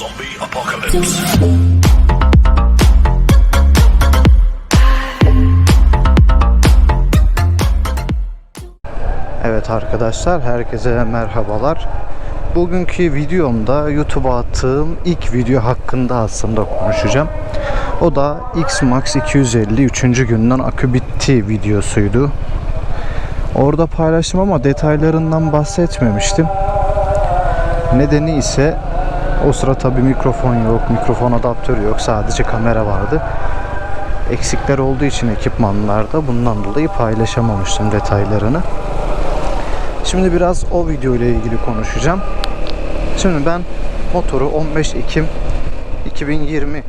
Zombie apocalypse. Evet arkadaşlar herkese merhabalar. Bugünkü videomda YouTube'a attığım ilk video hakkında aslında konuşacağım. O da X-Max 250 3. günden akü bitti videosuydu. Orada paylaştım ama detaylarından bahsetmemiştim. Nedeni ise o sıra tabi mikrofon yok, mikrofon adaptörü yok, sadece kamera vardı. Eksikler olduğu için ekipmanlarda bundan dolayı paylaşamamıştım detaylarını. Şimdi biraz o video ile ilgili konuşacağım. Şimdi ben motoru 15 Ekim 2020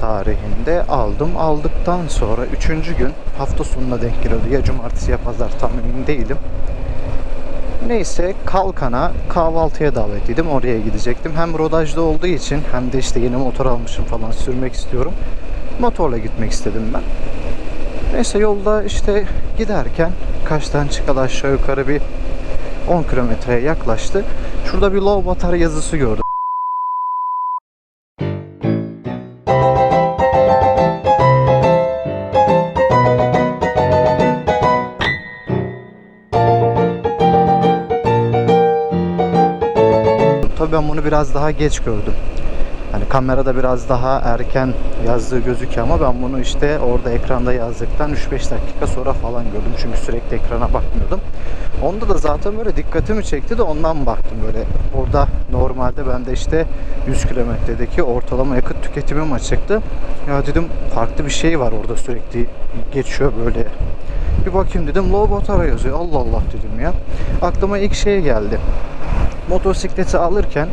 tarihinde aldım. Aldıktan sonra 3. gün hafta sonuna denk geliyordu. Ya cumartesi ya pazar tam emin değilim. Neyse Kalkan'a kahvaltıya davetliydim. Oraya gidecektim. Hem rodajda olduğu için hem de işte yeni motor almışım falan sürmek istiyorum. Motorla gitmek istedim ben. Neyse yolda işte giderken kaçtan çıkalı aşağı yukarı bir 10 kilometreye yaklaştı. Şurada bir low batarya yazısı gördüm. Ben bunu biraz daha geç gördüm. Hani kamerada biraz daha erken yazdığı gözüküyor ama ben bunu işte orada ekranda yazdıktan 3-5 dakika sonra falan gördüm. Çünkü sürekli ekrana bakmıyordum. Onda da zaten böyle dikkatimi çekti de ondan baktım böyle. Orada normalde bende işte 100 kilometredeki ortalama yakıt tüketimim açıktı. Ya dedim farklı bir şey var orada sürekli geçiyor böyle. Bir bakayım dedim low batarya yazıyor. Allah Allah dedim ya. Aklıma ilk şey geldi. Motosikleti alırken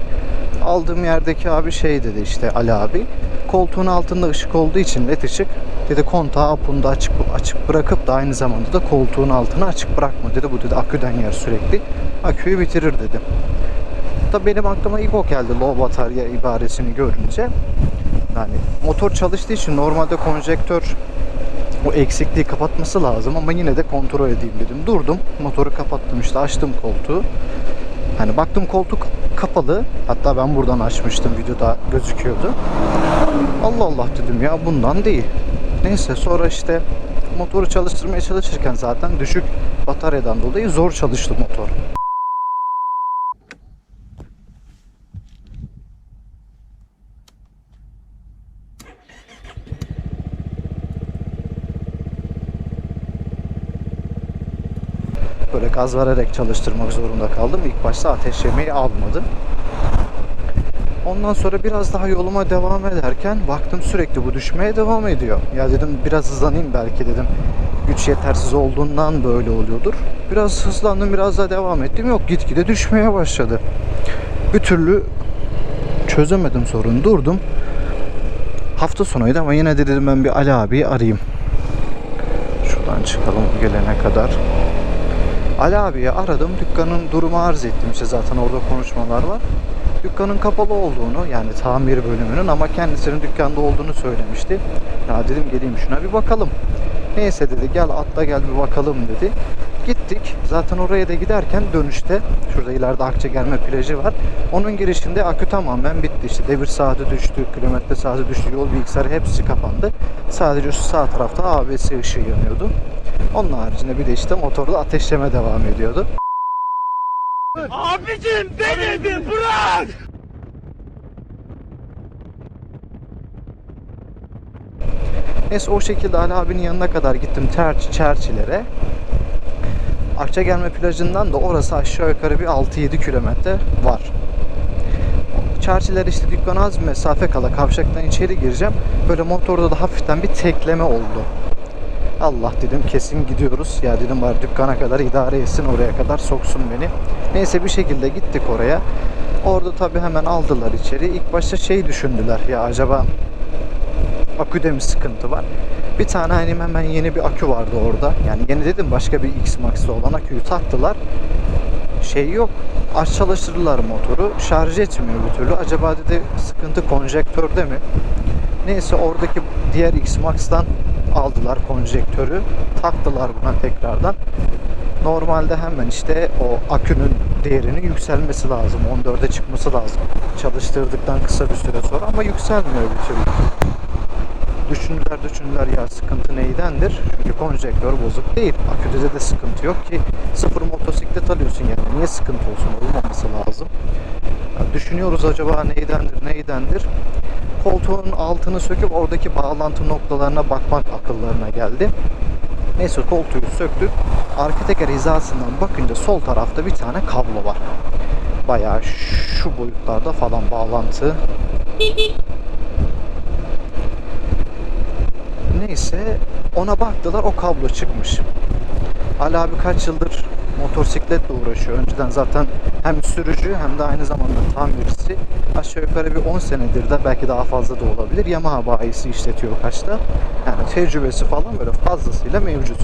aldığım yerdeki abi şey dedi işte Ali abi koltuğun altında ışık olduğu için led ışık dedi kontağı apunda açık açık bırakıp da aynı zamanda da koltuğun altını açık bırakma dedi bu dedi aküden yer sürekli aküyü bitirir dedi. Tabii benim aklıma ilk o geldi low batarya ibaresini görünce. Yani motor çalıştığı için normalde konjektör o eksikliği kapatması lazım ama yine de kontrol edeyim dedim. Durdum, motoru kapattım işte açtım koltuğu. Hani baktım koltuk kapalı. Hatta ben buradan açmıştım videoda gözüküyordu. Allah Allah dedim ya bundan değil. Neyse sonra işte motoru çalıştırmaya çalışırken zaten düşük bataryadan dolayı zor çalıştı motor. Böyle gaz vererek çalıştırmak zorunda kaldım. İlk başta ateş yemeği almadı. Ondan sonra biraz daha yoluma devam ederken baktım sürekli bu düşmeye devam ediyor. Ya dedim biraz hızlanayım belki dedim. Güç yetersiz olduğundan böyle oluyordur. Biraz hızlandım biraz daha devam ettim. Yok gitgide düşmeye başladı. Bir türlü çözemedim sorunu. Durdum. Hafta sonuydu ama yine de dedim ben bir Ali abi arayayım. Şuradan çıkalım gelene kadar. Ali abiye aradım. Dükkanın durumu arz ettim. İşte zaten orada konuşmalar var. Dükkanın kapalı olduğunu yani tamir bölümünün ama kendisinin dükkanda olduğunu söylemişti. Ya dedim geleyim şuna bir bakalım. Neyse dedi gel atla gel bir bakalım dedi. Gittik. Zaten oraya da giderken dönüşte şurada ileride Akçagelme plajı var. Onun girişinde akü tamamen bitti. İşte devir saati düştü, kilometre saati düştü, yol bilgisayarı hepsi kapandı. Sadece şu sağ tarafta ABS ışığı yanıyordu. Onun haricinde bir de işte motorda ateşleme devam ediyordu. Abicim beni bir bırak! Neyse o şekilde Ali abinin yanına kadar gittim Terç, Çerçilere. Akçagelme plajından da orası aşağı yukarı bir 6-7 kilometre var. Çarşılar işte dükkana az bir mesafe kala kavşaktan içeri gireceğim. Böyle motorda da hafiften bir tekleme oldu. Allah dedim kesin gidiyoruz. Ya dedim bari dükkana kadar idare etsin oraya kadar soksun beni. Neyse bir şekilde gittik oraya. Orada tabi hemen aldılar içeri. İlk başta şey düşündüler ya acaba aküde mi sıkıntı var? Bir tane hani hemen yeni bir akü vardı orada. Yani yeni dedim başka bir X-Max'te olan aküyü taktılar. Şey yok. Aç çalıştırdılar motoru. Şarj etmiyor bir türlü. Acaba dedi sıkıntı konjektörde mi? Neyse oradaki diğer X-Max'tan aldılar konjektörü. Taktılar buna tekrardan. Normalde hemen işte o akünün değerinin yükselmesi lazım. 14'e çıkması lazım. Çalıştırdıktan kısa bir süre sonra ama yükselmiyor bir türlü. Düşündüler düşündüler ya sıkıntı neydendir? Çünkü konjektör bozuk değil. Aküde de sıkıntı yok ki sıfır motosiklet alıyorsun yani. Niye sıkıntı olsun? Olmaması lazım. Ya düşünüyoruz acaba neydendir neydendir? Koltuğun altını söküp oradaki bağlantı noktalarına bakmak akıllarına geldi. Neyse koltuğu söktük. Arka teker hizasından bakınca sol tarafta bir tane kablo var. Bayağı şu boyutlarda falan bağlantı. Neyse ona baktılar o kablo çıkmış. Ali abi kaç yıldır motosikletle uğraşıyor. Önceden zaten hem sürücü hem de aynı zamanda tamircisi. Aşağı yukarı bir 10 senedir de belki daha fazla da olabilir. Yamaha bayisi işletiyor kaçta. Yani tecrübesi falan böyle fazlasıyla mevcut.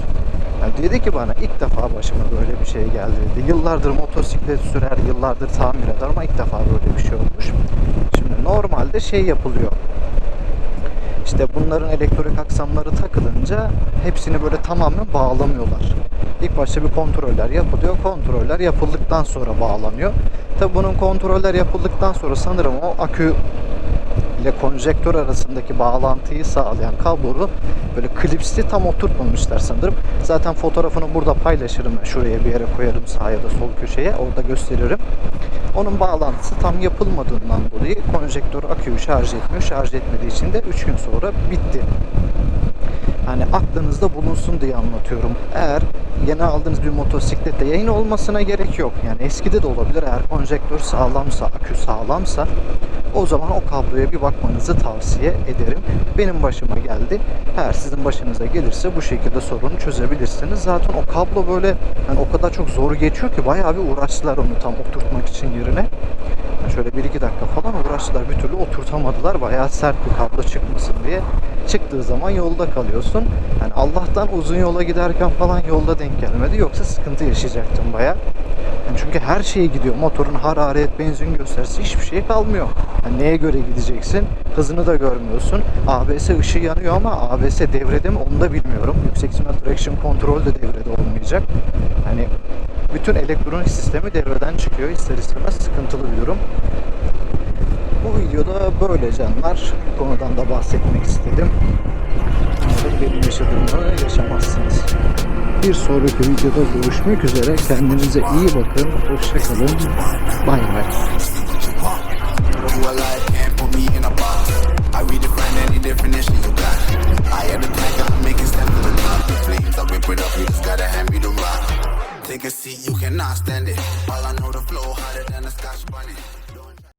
Yani dedi ki bana ilk defa başıma böyle bir şey geldi dedi. Yıllardır motosiklet sürer, yıllardır tamir eder ama ilk defa böyle bir şey olmuş. Şimdi normalde şey yapılıyor. İşte bunların elektronik aksamları takılınca hepsini böyle tamamen bağlamıyorlar. İlk başta bir kontroller yapılıyor. Kontroller yapıldıktan sonra bağlanıyor. Tabi bunun kontroller yapıldıktan sonra sanırım o akü ile konjektör arasındaki bağlantıyı sağlayan kabloyu böyle klipsli tam oturtmamışlar sanırım. Zaten fotoğrafını burada paylaşırım. Şuraya bir yere koyarım sağ ya da sol köşeye. Orada gösteririm. Onun bağlantısı tam yapılmadığından dolayı konjektör aküyü şarj etmiyor. Şarj etmediği için de 3 gün sonra bitti. Hani aklınızda bulunsun diye anlatıyorum. Eğer yeni aldığınız bir motosiklette yayın olmasına gerek yok. Yani eskide de olabilir. Eğer konjektör sağlamsa, akü sağlamsa o zaman o kabloya bir bakmanızı tavsiye ederim. Benim başıma geldi. Eğer sizin başınıza gelirse bu şekilde sorunu çözebilirsiniz. Zaten o kablo böyle yani o kadar çok zor geçiyor ki bayağı bir uğraştılar onu tam oturtmak için yerine. Yani şöyle 1-2 dakika falan uğraştılar. Bir türlü oturtamadılar. Bayağı sert bir kablo çıkmasın diye. Çıktığı zaman yolda kalıyorsun. Yani Allah'tan uzun yola giderken falan yolda denk gelmedi. Yoksa sıkıntı yaşayacaktım bayağı. Yani çünkü her şey gidiyor. Motorun hararet, benzin gösterisi hiçbir şey kalmıyor. Yani neye göre gideceksin? Hızını da görmüyorsun. ABS ışığı yanıyor ama ABS devrede mi onu da bilmiyorum. Yüksek ihtimal traction control de devrede olmayacak. Hani bütün elektronik sistemi devreden çıkıyor. İster istemez sıkıntılı bir durum. Bu videoda böyle canlar. Bu konudan da bahsetmek istedim. Umarım benim yaşadığımı yaşamazsınız. Bir sonraki videoda görüşmek üzere. Kendinize iyi bakın. Hoşçakalın. Bay bay. I stand it. All I know the flow hotter than a scotch bunny.